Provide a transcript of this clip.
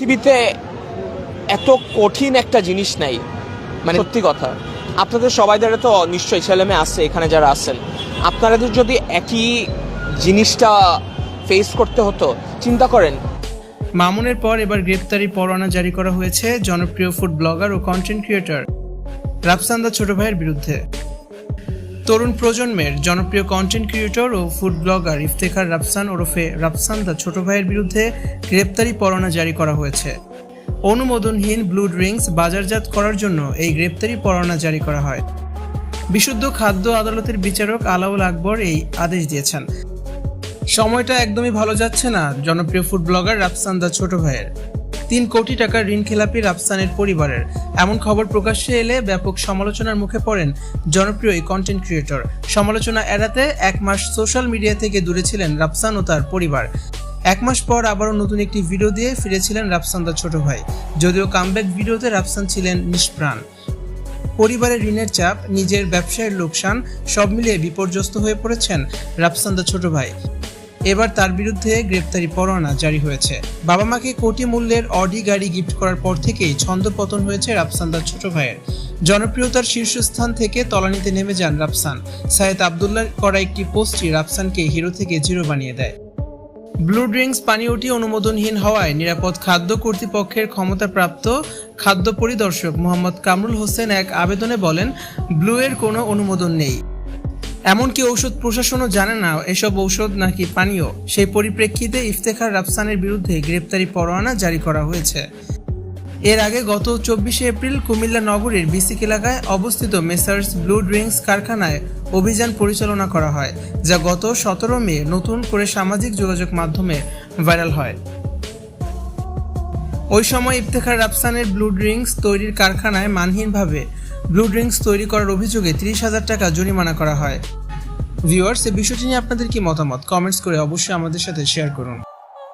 পৃথিবীতে এত কঠিন একটা জিনিস নাই। মানে সত্যি কথা। আপনাদের সবাই সবাইদের তো নিশ্চয়ই ছেলে মেয়ে আছে, এখানে যারা আছেন। আপনাদের যদি একই জিনিসটা ফেস করতে হতো, চিন্তা করেন। মামুনের পর এবার গ্রেপ্তারি পরোয়ানা জারি করা হয়েছে জনপ্রিয় ফুড ব্লগার ও কন্টেন্ট ক্রিয়েটর রাফসান্দা ছোট ভাইয়ের বিরুদ্ধে। তরুণ প্রজন্মের জনপ্রিয় কন্টেন্ট ক্রিয়েটর ও ফুড ব্লগার ইফতেখার রাফসান ওরফে রাফসান্দা ছোট ভাইয়ের বিরুদ্ধে গ্রেপ্তারি পরোয়ানা জারি করা হয়েছে। অনুমোদনহীন ব্লু ড্রিঙ্কস বাজারজাত করার জন্য এই গ্রেপ্তারি পরোয়ানা জারি করা হয়। বিশুদ্ধ খাদ্য আদালতের বিচারক আলাউল আকবর এই আদেশ দিয়েছেন। সময়টা একদমই ভালো যাচ্ছে না, জনপ্রিয় ফুড ব্লগার রাফসান দা ছোট ভাইয়ের। তিন কোটি টাকার ঋণ খেলাপি রাফসানের পরিবারের। এমন খবর প্রকাশ্যে এলে ব্যাপক সমালোচনার মুখে পড়েন জনপ্রিয় এই কন্টেন্ট ক্রিয়েটর সমালোচনা এড়াতে এক মাস সোশ্যাল মিডিয়া থেকে দূরে ছিলেন রাফসান ও তার পরিবার। এক মাস পর আবারও নতুন একটি ভিডিও দিয়ে ফিরেছিলেন রাফসান দা ছোট ভাই। যদিও কামব্যাক ভিডিওতে রাফসান ছিলেন নিষ্প্রাণ। পরিবারের ঋণের চাপ, নিজের ব্যবসায়ের লোকসান সব মিলিয়ে বিপর্যস্ত হয়ে পড়েছেন রাফসান্দা ছোট ভাই। এবার তার বিরুদ্ধে গ্রেপ্তারি পরোয়ানা জারি হয়েছে। বাবা মাকে কোটি মূল্যের অডি গাড়ি গিফট করার পর থেকেই ছন্দপতন হয়েছে রাফসান্দার ছোট ভাইয়ের। জনপ্রিয়তার শীর্ষস্থান থেকে তলানিতে নেমে যান রাফসান। সায়েদ আবদুল্লার করা একটি পোস্টই রাফসানকে হিরো থেকে জিরো বানিয়ে দেয়। ব্লু ড্রিঙ্কস পানীয়টি অনুমোদনহীন হওয়ায় নিরাপদ খাদ্য কর্তৃপক্ষের ক্ষমতাপ্রাপ্ত খাদ্য পরিদর্শক মোহাম্মদ কামরুল হোসেন এক আবেদনে বলেন ব্লুয়ের কোনো অনুমোদন নেই। এমনকি ঔষধ প্রশাসনও জানে না এসব ঔষধ নাকি পানীয়। সেই পরিপ্রেক্ষিতে ইফতেখার রাফসানের বিরুদ্ধে গ্রেপ্তারি পরোয়ানা জারি করা হয়েছে। এর আগে গত চব্বিশে এপ্রিল কুমিল্লা নগরীর বিসিক এলাকায় অবস্থিত মেসার্স ব্লু ড্রিঙ্কস কারখানায় অভিযান পরিচালনা করা হয়, যা গত সতেরো মে নতুন করে সামাজিক যোগাযোগ মাধ্যমে ভাইরাল হয়। ওই সময় ইফতেখার রাফসানের ব্লু ড্রিঙ্কস তৈরির কারখানায় মানহীনভাবে ব্লু ড্রিঙ্কস তৈরি করার অভিযোগে তিরিশ হাজার টাকা জরিমানা করা হয়। ভিউয়ার্স এই বিষয়টি নিয়ে আপনাদের কি মতামত? কমেন্টস করে অবশ্যই আমাদের সাথে শেয়ার করুন।